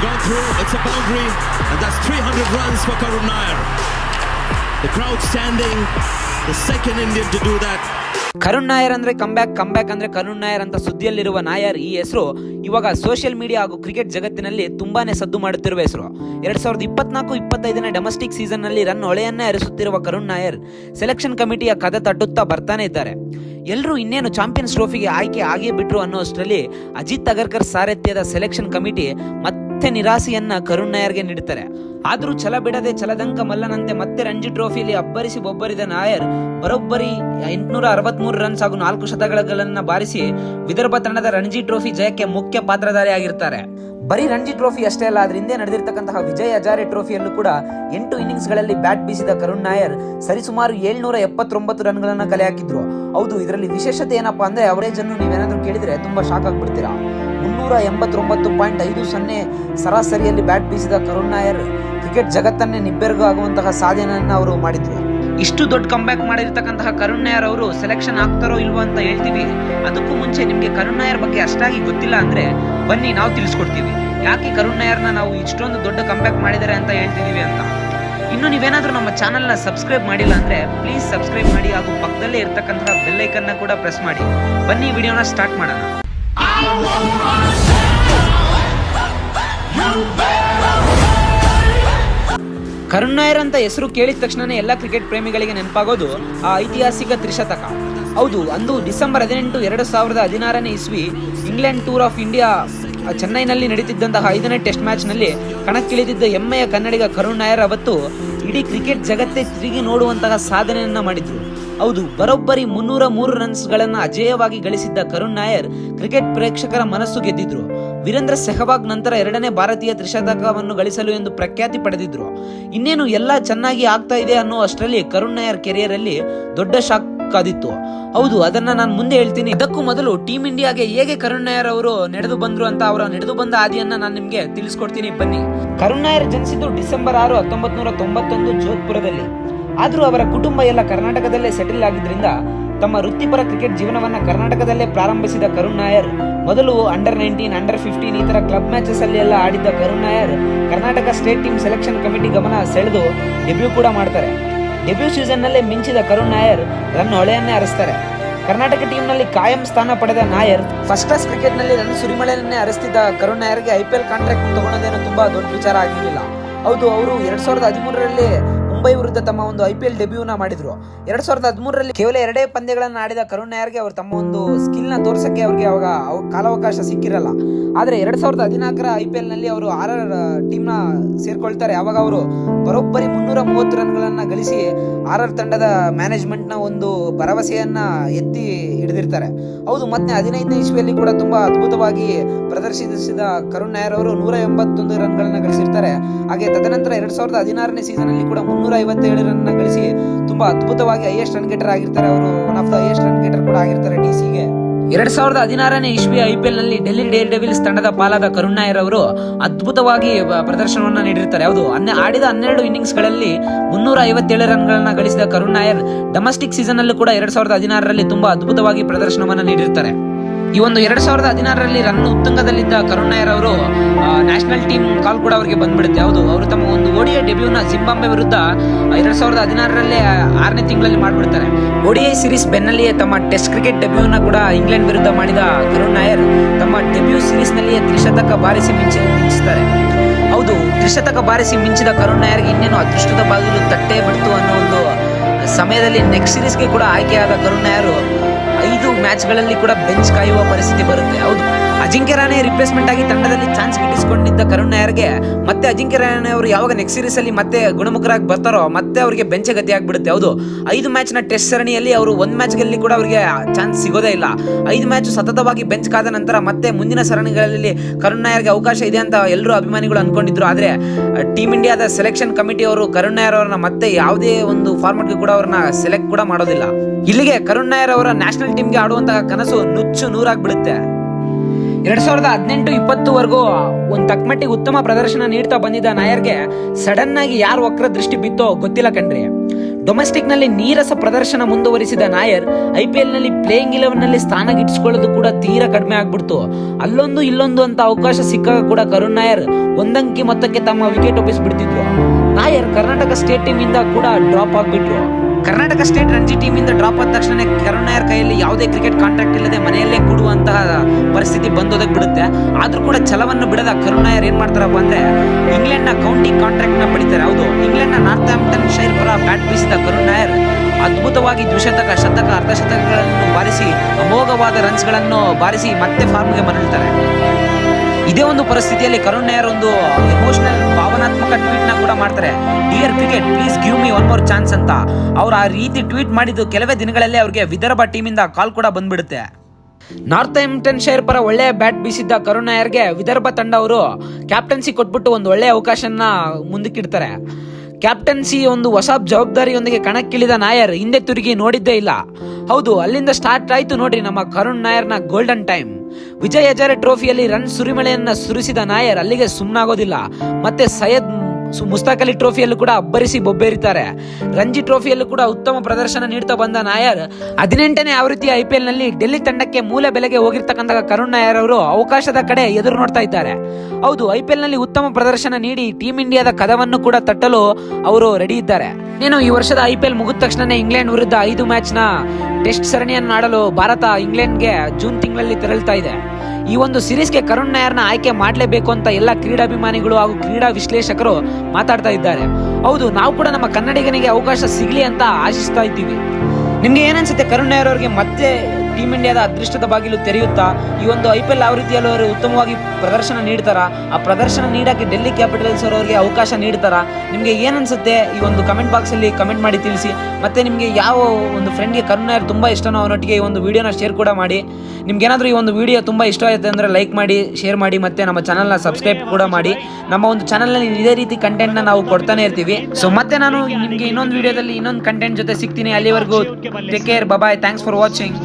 It's gone through, it's a boundary, and that's 300 runs for Karun Nair. The crowd standing, the second Indian to do that. Karun Nair ಅಂದ್ರೆ comeback comeback ಅಂದ್ರೆ ಕರುಣ್ ನಾಯರ್ ಅಂತ ಸುದ್ದಿಯಲ್ಲಿರುವ ನಾಯರ್ ಈ ಹೆಸರು ಇವಾಗ social media ಹಾಗೂ cricket ಜಗತ್ತಿನಲ್ಲಿ ತುಂಬಾನೇ ಸದ್ದು ಮಾಡುತ್ತಿರುವ ಹೆಸರು ಎರಡ್ ಸಾವಿರದ ಇಪ್ಪತ್ನಾಲ್ಕು ಇಪ್ಪತ್ತೈದನೇ ಡೊಮೆಸ್ಟಿಕ್ ಸೀಸನ್ನಲ್ಲಿ ರನ್ ಹೊಳೆಯನ್ನೇ ಹರಿಸುತ್ತಿರುವ ಕರುಣ್ ನಾಯರ್ ಸೆಲೆಕ್ಷನ್ ಕಮಿಟಿಯ ಕದ ತಟ್ಟುತ್ತಾ ಬರ್ತಾನೆ ಇದ್ದಾರೆ ಎಲ್ಲರೂ ಇನ್ನೇನು ಚಾಂಪಿಯನ್ಸ್ ಟ್ರೋಫಿಗೆ ಆಯ್ಕೆ ಆಗೇ ಬಿಟ್ರು ಅನ್ನೋಷ್ಟರಲ್ಲಿ ಅಜಿತ್ ಅಗರ್ಕರ್ ಸಾರಥ್ಯದ ಸೆಲೆಕ್ಷನ್ ಕಮಿಟಿ ಮತ್ತೆ ನಿರಾಸೆಯನ್ನ ಕರುಣ್ ನಾಯರ್ಗೆ ನೀಡುತ್ತಾರೆ. ಆದರೂ ಛಲ ಬಿಡದೆ ಛಲದಂಕ ಮಲ್ಲನಂತೆ ಮತ್ತೆ ರಂಜಿ ಟ್ರೋಫಿಯಲ್ಲಿ ಅಬ್ಬರಿಸಿ ಬೊಬ್ಬರಿದ ನಾಯರ್ ಬರೋಬ್ಬರಿ ಎಂಟುನೂರ ಅರವತ್ಮೂರು ರನ್ಸ್ ಹಾಗೂ ನಾಲ್ಕು ಶತಕಗಳನ್ನು ಬಾರಿಸಿ ವಿದರ್ಭ ತಂಡದ ರಣಜಿ ಟ್ರೋಫಿ ಜಯಕ್ಕೆ ಮುಖ್ಯ ಪಾತ್ರಧಾರಿಯಾಗಿರ್ತಾರೆ ಬರೀ ರಣಜಿ ಟ್ರೋಫಿ ಅಷ್ಟೇ ಅಲ್ಲ ಅದರಿಂದ ನಡೆದಿರ್ತಕ್ಕಂತಹ ವಿಜಯ್ ಹಜಾರೆ ಟ್ರೋಫಿಯಲ್ಲೂ ಕೂಡ ಎಂಟು ಇನ್ನಿಂಗ್ಸ್ಗಳಲ್ಲಿ ಬ್ಯಾಟ್ ಬೀಸಿದ ಕರುಣ್ ನಾಯರ್ ಸರಿಸುಮಾರು ಏಳ್ನೂರ ಎಪ್ಪತ್ತೊಂಬತ್ತು ರನ್ಗಳನ್ನು ಕಲೆ ಹಾಕಿದ್ರು. ಹೌದು, ಇದರಲ್ಲಿ ವಿಶೇಷತೆ ಏನಪ್ಪಾ ಅಂದ್ರೆ ಅವರೇಜನ್ನು ನೀವೇನಾದ್ರೂ ಕೇಳಿದ್ರೆ ತುಂಬಾ ಶಾಕ್ ಆಗ್ಬಿಡ್ತೀರಾ? ಮುನ್ನೂರ ಎಂಬತ್ತೊಂಬತ್ತು ಪಾಯಿಂಟ್ ಐದು ಸೊನ್ನೆ ಸರಾಸರಿಯಲ್ಲಿ ಬ್ಯಾಟ್ ಬೀಸಿದ ಕರುಣ್ ನಾಯರ್ ಕ್ರಿಕೆಟ್ ಜಗತ್ತನ್ನೇ ನಿಬ್ಬೆರಗು ಆಗುವಂತಹ ಸಾಧನೆಯನ್ನ ಅವರು ಮಾಡಿದ್ರು. ಇಷ್ಟು ದೊಡ್ಡ ಕಂಬ್ಯಾಕ್ ಮಾಡಿರ್ತಕ್ಕಂತಹ ಕರುಣ್ ನಾಯರ್ ಅವರು ಸೆಲೆಕ್ಷನ್ ಆಗ್ತಾರೋ ಇಲ್ವೋ ಅಂತ ಹೇಳ್ತೀವಿ. ಅದಕ್ಕೂ ಮುಂಚೆ ನಿಮಗೆ ಕರುಣ್ ನಾಯರ್ ಬಗ್ಗೆ ಅಷ್ಟಾಗಿ ಗೊತ್ತಿಲ್ಲ ಅಂದ್ರೆ ಬನ್ನಿ ನಾವು ತಿಳಿಸ್ಕೊಡ್ತೀವಿ. ಯಾಕೆ ಕರುಣ್ ನಾಯರ್ನ ನಾವು ಇಷ್ಟೊಂದು ದೊಡ್ಡ ಕಂಬ್ಯಾಕ್ ಮಾಡಿದ್ದಾರೆ ಅಂತ ಹೇಳ್ತಿದ್ದೀವಿ ಅಂತ. ಇನ್ನು ನೀವೇನಾದರೂ ನಮ್ಮ ಚಾನಲ್ನ ಸಬ್ಸ್ಕ್ರೈಬ್ ಮಾಡಿಲ್ಲ ಅಂದರೆ ಪ್ಲೀಸ್ ಸಬ್ಸ್ಕ್ರೈಬ್ ಮಾಡಿ ಹಾಗೂ ಪಕ್ಕದಲ್ಲೇ ಇರ್ತಕ್ಕಂತಹ ಬೆಲ್ಲೈಕನ್ನ ಕೂಡ ಪ್ರೆಸ್ ಮಾಡಿ. ಬನ್ನಿ ವಿಡಿಯೋನ ಸ್ಟಾರ್ಟ್ ಮಾಡೋಣ. ಕರುಣ್ ನಾಯರ್ ಅಂತ ಹೆಸರು ಕೇಳಿದ ತಕ್ಷಣನೇ ಎಲ್ಲ ಕ್ರಿಕೆಟ್ ಪ್ರೇಮಿಗಳಿಗೆ ನೆನಪಾಗೋದು ಆ ಐತಿಹಾಸಿಕ ತ್ರಿಶತಕ. ಹೌದು, ಅಂದು ಡಿಸೆಂಬರ್ ಹದಿನೆಂಟು, ಎರಡು ಸಾವಿರದ ಹದಿನಾರನೇ ಇಸ್ವಿ ಇಂಗ್ಲೆಂಡ್ ಟೂರ್ ಆಫ್ ಇಂಡಿಯಾ ಚೆನ್ನೈನಲ್ಲಿ ನಡೀತಿದ್ದಂತಹ ಐದನೇ ಟೆಸ್ಟ್ ಮ್ಯಾಚ್ನಲ್ಲಿ ಕಣಕ್ಕಿಳಿದಿದ್ದ ಹೆಮ್ಮೆಯ ಕನ್ನಡಿಗ ಕರುಣ್ ನಾಯರ್ ಅವತ್ತು ಇಡೀ ಕ್ರಿಕೆಟ್ ಜಗತ್ತೇ ತಿರುಗಿ ನೋಡುವಂತಹ ಸಾಧನೆಯನ್ನ ಮಾಡಿದ್ರು. ಹೌದು, ಬರೋಬ್ಬರಿ ಮುನ್ನೂರ ಮೂರು ರನ್ಸ್ಗಳನ್ನ ಅಜೇಯವಾಗಿ ಗಳಿಸಿದ್ದ ಕರುಣ್ ನಾಯರ್ ಕ್ರಿಕೆಟ್ ಪ್ರೇಕ್ಷಕರ ಮನಸ್ಸು ಗೆದ್ದಿದ್ರು. ವೀರೇಂದ್ರ ಸೆಹವಾಗ್ ನಂತರ ಎರಡನೇ ಭಾರತೀಯ ತ್ರಿಶತಕವನ್ನು ಗಳಿಸಲು ಎಂದು ಪ್ರಖ್ಯಾತಿ ಪಡೆದಿದ್ರು. ಇನ್ನೇನು ಎಲ್ಲ ಚೆನ್ನಾಗಿ ಆಗ್ತಾ ಇದೆ ಅನ್ನೋ ಅಷ್ಟರಲ್ಲಿ ಕರುಣ್ ನಾಯರ್ ಕೆರಿಯರ್ ಅಲ್ಲಿ ದೊಡ್ಡ ಶಾಕ್ ಕಾದಿತ್ತು. ಹೌದು, ಅದನ್ನ ನಾನು ಮುಂದೆ ಹೇಳ್ತೀನಿ. ಇದಕ್ಕೂ ಮೊದಲು ಟೀಮ್ ಇಂಡಿಯಾಗೆ ಹೇಗೆ ಕರುಣ್ ನಾಯರ್ ಅವರು ನಡೆದು ಬಂದ್ರು ಅಂತ ಅವರ ನಡೆದು ಬಂದ ಹಾದಿಯನ್ನ ನಾನು ನಿಮಗೆ ತಿಳಿಸ್ಕೊಡ್ತೀನಿ. ಬನ್ನಿ. ಕರುಣ್ ನಾಯರ್ ಜನಿಸಿದ್ದು ಡಿಸೆಂಬರ್ ಆರು ಹತ್ತೊಂಬತ್ ನೂರ ತೊಂಬತ್ತೊಂದು ಜೋಧ್ಪುರದಲ್ಲಿ. ಆದ್ರೂ ಅವರ ಕುಟುಂಬ ಎಲ್ಲ ಕರ್ನಾಟಕದಲ್ಲೇ ಸೆಟಲ್ ಆಗಿದ್ದರಿಂದ ತಮ್ಮ ವೃತ್ತಿಪರ ಕ್ರಿಕೆಟ್ ಜೀವನವನ್ನ ಕರ್ನಾಟಕದಲ್ಲೇ ಪ್ರಾರಂಭಿಸಿದ ಕರುಣ್ ನಾಯರ್, ಮೊದಲು ಅಂಡರ್ ನೈನ್ಟೀನ್ ಅಂಡರ್ ಫಿಫ್ಟೀನ್ ಈ ಥರ ಕ್ಲಬ್ ಮ್ಯಾಚಸ್ ಅಲ್ಲಿ ಎಲ್ಲ ಆಡಿದ್ದ Karun Nair Karnataka state team selection committee ಗಮನ ಸೆಳೆದು ಡೆಬ್ಯೂ ಕೂಡ ಮಾಡ್ತಾರೆ. ಡೆಬ್ಯೂ ಸೀಸನ್ನಲ್ಲಿ ಮಿಂಚಿದ ಕರುಣ್ ನಾಯರ್ ರನ್ ಹೊಳೆಯನ್ನೇ ಹರಿಸ್ತಾರೆ ಕರ್ನಾಟಕ ಟೀಮ್ನಲ್ಲಿ ಕಾಯಂ ಸ್ಥಾನ ಪಡೆದ ನಾಯರ್ ಫಸ್ಟ್ ಕ್ಲಾಸ್ ಕ್ರಿಕೆಟ್ನಲ್ಲಿ ರನ್ ಸುರಿಮಳೆಯನ್ನೇ ಹರಿಸ್ತಿದ್ದ ಕರುಣ್ ನಾಯರ್ಗೆ ಐ ಪಿ ಎಲ್ ಕಾಂಟ್ರಾಕ್ಟ್ ತಗೊಳೋದೇನು ತುಂಬಾ ದೊಡ್ಡ ವಿಚಾರ ಆಗಿರಲಿಲ್ಲ. ಹೌದು, ಅವರು ಎರಡ್ ಸಾವಿರದ ಹದಿಮೂರರಲ್ಲಿ ಮುಂಬೈ ವಿರುದ್ಧ ತಮ್ಮ ಒಂದು ಐ ಪಿ ಎಲ್ ಡೆಬ್ಯೂನ ಮಾಡಿದ್ರು. ಎರಡ್ ಸಾವಿರದ ಹದಿಮೂರರಲ್ಲಿ ಕೇವಲ ಎರಡೇ ಪಂದ್ಯಗಳನ್ನು ಆಡಿದ ಕರುಣ್ ನಾಯರ್ಗೆ ಅವರು ತಮ್ಮ ಒಂದು ಸ್ಕಿಲ್ನ ತೋರ್ಸಕ್ಕೆ ಅವ್ರಿಗೆ ಅವಾಗ ಅವ- ಕಾಲಾವಕಾಶ ಸಿಕ್ಕಿರಲ್ಲ. ಆದ್ರೆ ಎರಡ್ ಸಾವಿರದ ಹದಿನಾಲ್ಕರ ಐ ಪಿ ಎಲ್ನಲ್ಲಿ ಅವರು ಆರ್ ಆರ್ ಟೀಮ್ನ ಸೇರ್ಕೊಳ್ತಾರೆ. ಅವಾಗ ಅವರು ಬರೋಬ್ಬರಿ ಮುನ್ನೂರ ಮೂವತ್ತು ರನ್ಗಳನ್ನು ಗಳಿಸಿ ಆರ್ ಆರ್ ತಂಡದ ಮ್ಯಾನೇಜ್ಮೆಂಟ್ನ ಒಂದು ಭರವಸೆಯನ್ನು ಎತ್ತಿ ಹಿಡಿದಿರ್ತಾರೆ. ಹೌದು, ಮತ್ತೆ ಹದಿನೈದನೇ ಇಸ್ವಿಯಲ್ಲಿ ಕೂಡ ತುಂಬಾ ಅದ್ಭುತವಾಗಿ ಪ್ರದರ್ಶಿಸಿದ ಕರುಣ್ ನಾಯರ್ ಅವರು ನೂರ ಎಂಬತ್ತೊಂದು ರನ್ಗಳನ್ನ ಗಳಿಸಿರ್ತಾರೆ. ಹಾಗೆ ತದನಂತರ ಎರಡ್ ಸಾವಿರದ ಹದಿನಾರನೇ ಸೀಸನ್ ಅಲ್ಲಿ ಕೂಡ ಮುನ್ನೂರ ಐವತ್ತೇಳು ರನ್ ಗಳಿಸಿ ತುಂಬಾ ಅದ್ಭುತವಾಗಿ ಹೈಯೆಸ್ಟ್ ರನ್ ಗೆಟರ್ ಆಗಿರ್ತಾರೆ. ಅವರು one of the highest run getter ಕೂಡ ಆಗಿರ್ತಾರೆ. ಎರಡ್ ಸಾವಿರದ ಹದಿನಾರನೇ ಇಸ್ವಿ ಐ ಪಿ ಎಲ್ನಲ್ಲಿ ಡೆಲ್ಲಿ ಡೇರ್ ಡೆವಿಲ್ಸ್ ತಂಡದ ಪಾಲಾದ ಕರುಣ್ ನಾಯರ್ ಅವರು ಅದ್ಭುತವಾಗಿ ಪ್ರದರ್ಶನವನ್ನು ನೀಡಿರ್ತಾರೆ. ಹೌದು ಅನ್ನ ಆಡಿದ ಹನ್ನೆರಡು ಇನ್ನಿಂಗ್ಸ್ಗಳಲ್ಲಿ ಮುನ್ನೂರ ಐವತ್ತೇಳು ರನ್ಗಳನ್ನ ಗಳಿಸಿದ ಕರುಣ್ ನಾಯರ್ ಡೊಮೆಸ್ಟಿಕ್ ಸೀಸನ್ ಅಲ್ಲೂ ಕೂಡ ಎರಡ್ ಸಾವಿರದ ಹದಿನಾರರಲ್ಲಿ ತುಂಬಾ ಅದ್ಭುತವಾಗಿ ಪ್ರದರ್ಶನವನ್ನು ನೀಡಿರ್ತಾರೆ. ಈ ಒಂದು ಎರಡು ಸಾವಿರದ ಹದಿನಾರರಲ್ಲಿ ರನ್ ಉತ್ತುಂಗದಲ್ಲಿದ್ದ ಕರುಣ್ ನಾಯರ್ ಅವರು ನ್ಯಾಷನಲ್ ಟೀಮ್ ಕಾಲ್ ಕೂಡ ಅವರಿಗೆ ಬಂದ್ಬಿಡುತ್ತೆ. ಹೌದು, ಅವರು ತಮ್ಮ ಒಂದು ಒಡಿಯ ಡೆಬ್ಯೂನ ಜಿಂಬಾಂಬೆ ವಿರುದ್ಧ ಎರಡು ಸಾವಿರದ ಹದಿನಾರರಲ್ಲೇ ಆರನೇ ತಿಂಗಳಲ್ಲಿ ಮಾಡಿಬಿಡ್ತಾರೆ. ಒಡಿಯ ಸಿರೀಸ್ ಬೆನ್ನಲ್ಲಿಯೇ ತಮ್ಮ ಟೆಸ್ಟ್ ಕ್ರಿಕೆಟ್ ಡೆಬ್ಯೂನ ಕೂಡ ಇಂಗ್ಲೆಂಡ್ ವಿರುದ್ಧ ಮಾಡಿದ ಕರುಣ್ ನಾಯರ್ ತಮ್ಮ ಡೆಬ್ಯೂ ಸಿರೀಸ್ ನಲ್ಲಿಯೇ ತ್ರಿಶತಕ ಬಾರಿಸಿ ಮಿಂಚಿ ಮಿಂಚುತ್ತಾರೆ ಹೌದು, ತ್ರಿಶತಕ ಬಾರಿಸಿ ಮಿಂಚಿದ ಕರುಣ್ ನಾಯರ್ಗೆ ಇನ್ನೇನು ಅದೃಷ್ಟದ ಬಾಗಿಲು ತಟ್ಟೆ ಬಿಡ್ತು ಅನ್ನೋ ಒಂದು ಸಮಯದಲ್ಲಿ ನೆಕ್ಸ್ಟ್ ಸಿರೀಸ್ಗೆ ಕೂಡ ಆಯ್ಕೆಯಾದ ಕರುಣ್ ನಾಯರ್ ಐದು ಮ್ಯಾಚ್ಗಳಲ್ಲಿ ಕೂಡ ಬೆಂಚ್ ಕಾಯುವ ಪರಿಸ್ಥಿತಿ ಬರುತ್ತೆ. ಹೌದು. ಅಜಿಂಕ್ಯ ರಾಣೆ ರಿಪ್ಲೇಸ್ಮೆಂಟ್ ಆಗಿ ತಂಡದಲ್ಲಿ ಚಾನ್ಸ್ ಗಿಟ್ಟಿಸಿಕೊಂಡಿದ್ದ ಕರುಣ್ ನಾಯರ್ಗೆ ಮತ್ತೆ ಅಜಿಂಕ್ಯ ರಾಣೆ ಅವರು ಯಾವಾಗ ನೆಕ್ಸ್ಟ್ ಸೀರೀಸ್ ಅಲ್ಲಿ ಮತ್ತೆ ಗುಣಮುಖರಾಗಿ ಬರ್ತಾರೋ ಮತ್ತೆ ಅವರಿಗೆ ಬೆಂಚೆ ಗತಿ ಆಗ್ಬಿಡುತ್ತೆ. ಹೌದು. ಐದು ಮ್ಯಾಚ್ನ ಟೆಸ್ಟ್ ಸರಣಿಯಲ್ಲಿ ಅವರು ಒಂದು ಮ್ಯಾಚ್ ಗೆಲ್ಲಿ ಕೂಡ ಅವರಿಗೆ ಚಾನ್ಸ್ ಸಿಗೋದೇ ಇಲ್ಲ. ಐದು ಮ್ಯಾಚ್ ಸತತವಾಗಿ ಬೆಂಚ್ ಕಾದ ನಂತರ ಮತ್ತೆ ಮುಂದಿನ ಸರಣಿಗಳಲ್ಲಿ ಕರುಣ್ ನಾಯರ್ಗೆ ಅವಕಾಶ ಇದೆ ಅಂತ ಎಲ್ಲರೂ ಅಭಿಮಾನಿಗಳು ಅನ್ಕೊಂಡಿದ್ರು. ಆದ್ರೆ ಟೀಮ್ ಇಂಡಿಯಾದ ಸೆಲೆಕ್ಷನ್ ಕಮಿಟಿ ಅವರು ಕರುಣ್ ನಾಯರ್ ಅವರನ್ನ ಮತ್ತೆ ಯಾವುದೇ ಒಂದು ಫಾರ್ಮೆಟ್ಗೆ ಕೂಡ ಅವ್ರನ್ನ ಸೆಲೆಕ್ಟ್ ಕೂಡ ಮಾಡೋದಿಲ್ಲ. ಇಲ್ಲಿಗೆ ಕರುಣ್ ನಾಯರ್ ಅವರ ನ್ಯಾಷನಲ್ ಟೀಮ್ಗೆ ಆಡುವಂತಹ ಕನಸು ನುಚ್ಚು ನೂರಾಗ್ಬಿಡುತ್ತೆ. ಎರಡ್ ಸಾವಿರದ ಹದಿನೆಂಟು ಇಪ್ಪತ್ತುವರೆಗೂ ಒಂದು ತಕ್ಕಮಟ್ಟಿಗೆ ಉತ್ತಮ ಪ್ರದರ್ಶನ ನೀಡ್ತಾ ಬಂದಿದ್ದ ನಾಯರ್ಗೆ ಸಡನ್ ಆಗಿ ಯಾರು ವಕ್ರ ದೃಷ್ಟಿ ಬಿತ್ತೋ ಗೊತ್ತಿಲ್ಲ ಕಣ್ರಿ. ಡೊಮೆಸ್ಟಿಕ್ನಲ್ಲಿ ನೀರಸ ಪ್ರದರ್ಶನ ಮುಂದುವರಿಸಿದ ನಾಯರ್ ಐ ಪಿ ಎಲ್ನಲ್ಲಿ ಪ್ಲೇಯಿಂಗ್ ಇಲೆವೆನ್ನಲ್ಲಿ ಸ್ಥಾನ ಗಿಟ್ಟಿಸಿಕೊಳ್ಳೋದು ಕೂಡ ತೀರಾ ಕಡಿಮೆ ಆಗ್ಬಿಡ್ತು. ಅಲ್ಲೊಂದು ಇಲ್ಲೊಂದು ಅಂತ ಅವಕಾಶ ಸಿಕ್ಕಾಗ ಕೂಡ ಕರುಣ್ ನಾಯರ್ ಒಂದಂಕಿ ಮೊತ್ತಕ್ಕೆ ತಮ್ಮ ವಿಕೆಟ್ ಒಪ್ಪಿಸ್ಬಿಡ್ತಿದ್ರು. ನಾಯರ್ ಕರ್ನಾಟಕ ಸ್ಟೇಟ್ ಟೀಮ್ ಇಂದ ಕೂಡ ಡ್ರಾಪ್ ಆಗ್ಬಿಟ್ರು. ಕರ್ನಾಟಕ ಸ್ಟೇಟ್ ರಣಜಿ ಟೀಮ್ ಇಂದ ಡ್ರಾಪ್ ಆದ ತಕ್ಷಣ ಕರುಣ್ ನಾಯರ್ ಕೈಯಲ್ಲಿ ಯಾವುದೇ ಕ್ರಿಕೆಟ್ ಕಾಂಟ್ರಾಕ್ಟ್ ಇಲ್ಲದೆ ಮನೆಯಲ್ಲೇ ಕೊಡುವಂತಹ ಪರಿಸ್ಥಿತಿ ಬಂದೋದಕ್ಕೆ ಬಿಡುತ್ತೆ. ಆದರೂ ಕೂಡ ಛಲವನ್ನು ಬಿಡದ ಕರುಣ್ ನಾಯರ್ ಏನ್ ಮಾಡ್ತಾರಪ್ಪ ಅಂದ್ರೆ ಇಂಗ್ಲೆಂಡ್ನ ಕೌಂಟಿ ಕಾಂಟ್ರಾಕ್ಟ್ನ ಪಡಿತಾರೆ. ಹೌದು, ಇಂಗ್ಲೆಂಡ್ನ ನಾರ್ತ್ ಆಂಪ್ಟನ್ ಶೈರ್ ಪರ ಬ್ಯಾಟ್ ಬೀಸಿದ ಕರುಣ್ ನಾಯರ್ ಅದ್ಭುತವಾಗಿ ದ್ವಿಶತಕ, ಶತಕ, ಅರ್ಧಶತಕಗಳನ್ನು ಬಾರಿಸಿ, ಅಮೋಘವಾದ ರನ್ಸ್ಗಳನ್ನು ಬಾರಿಸಿ ಮತ್ತೆ ಫಾರ್ಮ್ಗೆ ಮರಳುತ್ತಾರೆ. ಇದೇ ಒಂದು ಪರಿಸ್ಥಿತಿಯಲ್ಲಿ ಕರುಣ್ ನಾಯರ್ ಒಂದು ಎಮೋಷನಲ್ ಭಾವನಾತ್ಮಕ ಟ್ವೀಟ್ನ ಕೂಡ ಮಾಡ್ತಾರೆ. Dear cricket please give me one more chance ಅಂತ. ಅವ್ರು ಆ ರೀತಿ ಟ್ವೀಟ್ ಮಾಡಿದ್ದು ಕೆಲವೇ ದಿನಗಳಲ್ಲೇ ಅವ್ರಿಗೆ ವಿದರ್ಭ ಟೀಮಿಂದ ಕಾಲ್ ಕೂಡ ಬಂದ್ಬಿಡುತ್ತೆ. ನಾರ್ತ್ ಹ್ಯಾಂಪ್ಟನ್ ಶೇರ್ ಪರ ಒಳ್ಳೆಯ ಬ್ಯಾಟ್ ಬೀಸಿದ್ದ ಕರುಣ್ ನಾಯರ್ಗೆ ವಿದರ್ಭ ತಂಡ ಅವರು ಕ್ಯಾಪ್ಟನ್ಸಿ ಕೊಟ್ಬಿಟ್ಟು ಒಂದು ಒಳ್ಳೆಯ ಅವಕಾಶನ ಮುಂದಕ್ಕಿಡ್ತಾರೆ. ಕ್ಯಾಪ್ಟನ್ಸಿ ಒಂದು ಹೊಸ ಜವಾಬ್ದಾರಿಯೊಂದಿಗೆ ಕಣಕ್ಕಿಳಿದ ನಾಯರ್ ಹಿಂದೆ ತಿರುಗಿ ನೋಡಿದ್ದೇ ಇಲ್ಲ. ಹೌದು, ಅಲ್ಲಿಂದ ಸ್ಟಾರ್ಟ್ ಆಯ್ತು ನೋಡ್ರಿ ನಮ್ಮ ಕರುಣ್ ನಾಯರ್ನ ಗೋಲ್ಡನ್ ಟೈಮ್ ವಿಜಯ್ ಹಜಾರೆ ಟ್ರೋಫಿಯಲ್ಲಿ ರನ್ ಸುರಿಮಳೆಯನ್ನ ಸುರಿಸಿದ ನಾಯರ್ ಅಲ್ಲಿಗೆ ಸುಮ್ಮನಾಗೋದಿಲ್ಲ ಮತ್ತೆ ಸೈಯದ್ ಮುಸ್ತಾಕ್ ಅಲಿ ಟ್ರೋಫಿಯಲ್ಲೂ ಕೂಡ ಅಬ್ಬರಿಸಿ ಬೊಬ್ಬೇರಿತಾರೆ. ರಂಜಿ ಟ್ರೋಫಿಯಲ್ಲೂ ಕೂಡ ಉತ್ತಮ ಪ್ರದರ್ಶನ ನೀಡ್ತಾ ಬಂದ ನಾಯರ್. ಹದಿನೆಂಟನೇ ಆವೃತ್ತಿ ಐ ಪಿ ಎಲ್ನಲ್ಲಿ ಡೆಲ್ಲಿ ತಂಡಕ್ಕೆ ಮೂಲೆ ಬೆಲೆಗೆ ಹೋಗಿರ್ತಕ್ಕಂತಹ ಕರುಣ್ ನಾಯರ್ ಅವರು ಅವಕಾಶದ ಕಡೆ ಎದುರು ನೋಡ್ತಾ ಇದ್ದಾರೆ. ಹೌದು, ಐ ಪಿ ಎಲ್ನಲ್ಲಿ ಉತ್ತಮ ಪ್ರದರ್ಶನ ನೀಡಿ ಟೀಂ ಇಂಡಿಯಾದ ಕದವನ್ನು ಕೂಡ ತಟ್ಟಲು ಅವರು ರೆಡಿ ಇದ್ದಾರೆ. ಏನು ಈ ವರ್ಷದ ಐ ಪಿ ಎಲ್ ಮುಗಿದ ತಕ್ಷಣ ಇಂಗ್ಲೆಂಡ್ ವಿರುದ್ಧ ಐದು ಮ್ಯಾಚ್ನ ಟೆಸ್ಟ್ ಸರಣಿಯನ್ನು ಆಡಲು ಭಾರತ ಇಂಗ್ಲೆಂಡ್ಗೆ ಜೂನ್ ತಿಂಗಳಲ್ಲಿ ತೆರಳ್ತಾ ಇದೆ. ಈ ಒಂದು ಸಿರೀಸ್ಗೆ ಕರುಣ್ ನಾಯರ್ನ ಆಯ್ಕೆ ಮಾಡಲೇಬೇಕು ಅಂತ ಎಲ್ಲ ಕ್ರೀಡಾಭಿಮಾನಿಗಳು ಹಾಗೂ ಕ್ರೀಡಾ ವಿಶ್ಲೇಷಕರು ಮಾತಾಡ್ತಾ ಇದ್ದಾರೆ. ಹೌದು, ನಾವು ಕೂಡ ನಮ್ಮ ಕನ್ನಡಿಗನಿಗೆ ಅವಕಾಶ ಸಿಗಲಿ ಅಂತ ಆಶಿಸ್ತಾ ಇದ್ದೀವಿ. ನಿಮ್ಗೆ ಏನನ್ಸುತ್ತೆ ಕರುಣ್ ನಾಯರ್ ಅವರಿಗೆ ಮತ್ತೆ ಟೀಮ್ ಇಂಡಿಯಾದ ಅದೃಷ್ಟದ ಬಾಗಿಲು ತೆರೆಯುತ್ತಾ, ಈ ಒಂದು ಐ ಪಿ ಎಲ್ ಆವೃತ್ತಿಯಲ್ಲಿ ಅವರು ಉತ್ತಮವಾಗಿ ಪ್ರದರ್ಶನ ನೀಡ್ತಾರಾ. ಆ ಪ್ರದರ್ಶನ ನೀಡಕ್ಕೆ ಡೆಲ್ಲಿ ಕ್ಯಾಪಿಟಲ್ಸ್ ಅವರಿಗೆ ಅವಕಾಶ ನೀಡ್ತಾರಾ. ನಿಮಗೆ ಏನನ್ಸುತ್ತೆ ಈ ಒಂದು ಕಮೆಂಟ್ ಬಾಕ್ಸ್ ಅಲ್ಲಿ ಕಮೆಂಟ್ ಮಾಡಿ ತಿಳಿಸಿ. ಮತ್ತೆ ನಿಮಗೆ ಯಾವ ಒಂದು ಫ್ರೆಂಡ್ಗೆ ಕರುಣ್ ನಾಯರ್ ತುಂಬಾ ಇಷ್ಟನೋ ಅವನೊಟ್ಟಿಗೆ ಈ ಒಂದು ವಿಡಿಯೋನ ಶೇರ್ ಕೂಡ ಮಾಡಿ. ನಿಮ್ಗೆ ಏನಾದರೂ ಈ ಒಂದು ವಿಡಿಯೋ ತುಂಬಾ ಇಷ್ಟ ಆಯ್ತು ಅಂದ್ರೆ ಲೈಕ್ ಮಾಡಿ ಶೇರ್ ಮಾಡಿ, ಮತ್ತೆ ನಮ್ಮ ಚಾನಲ್ನ ಸಬ್ಸ್ಕ್ರೈಬ್ ಕೂಡ ಮಾಡಿ. ನಮ್ಮ ಒಂದು ಚಾನಲ್ನಲ್ಲಿ ಇದೇ ರೀತಿ ಕಂಟೆಂಟ್ನ ನಾವು ಕೊಡ್ತಾನೆ ಇರ್ತೀವಿ. ಸೊ ಮತ್ತೆ ನಾನು ನಿಮಗೆ ಇನ್ನೊಂದು ವಿಡಿಯೋದಲ್ಲಿ ಇನ್ನೊಂದು ಕಂಟೆಂಟ್ ಜೊತೆ ಸಿಗ್ತೀನಿ. ಅಲ್ಲಿವರೆಗೂ take care bye thanks for watching